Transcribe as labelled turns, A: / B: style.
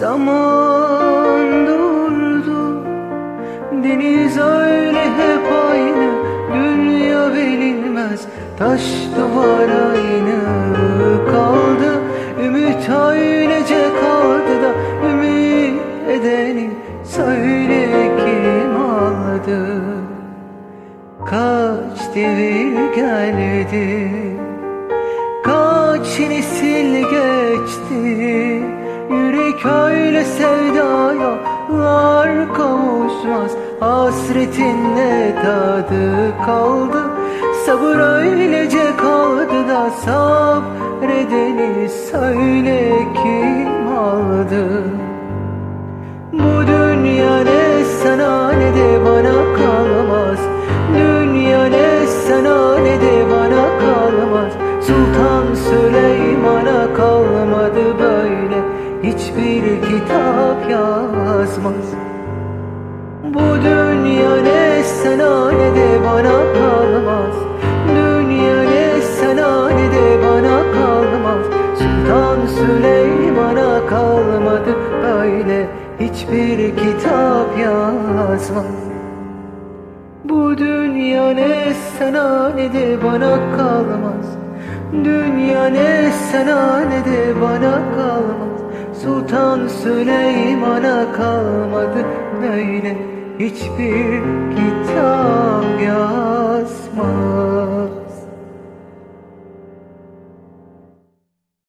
A: Zaman durdu. Deniz öyle hep aynı. Dünya bilinmez Taş duvar aynı kaldı. Ümit öylece kaldı da Ümit edeni söyle kim aldı? Kaç devir geldi? Kaç nesil geçti? Öyle sevdaya Lar kavuşmaz. Hasretinle tadı kaldı? Sabır öylece kaldı da Sabredeni söyle kim aldı? Bu dünya ne sana ne de bana kalmaz. Dünya ne sana ne de bana kalmaz. Sultan Süleyman'a böyle Hiçbir kitap yazmaz. Bu dünya ne sana ne de bana kalmaz. Dünya ne sana ne de bana kalmaz. Sultan Süleyman'a kalmadı böyle Hiçbir kitap yazmaz. Bu dünya ne sana ne de bana kalmaz. Dünya ne sana ne de bana kalmaz Sultan Süleyman'a kalmadı. Böyle Hiçbir kitap yazmaz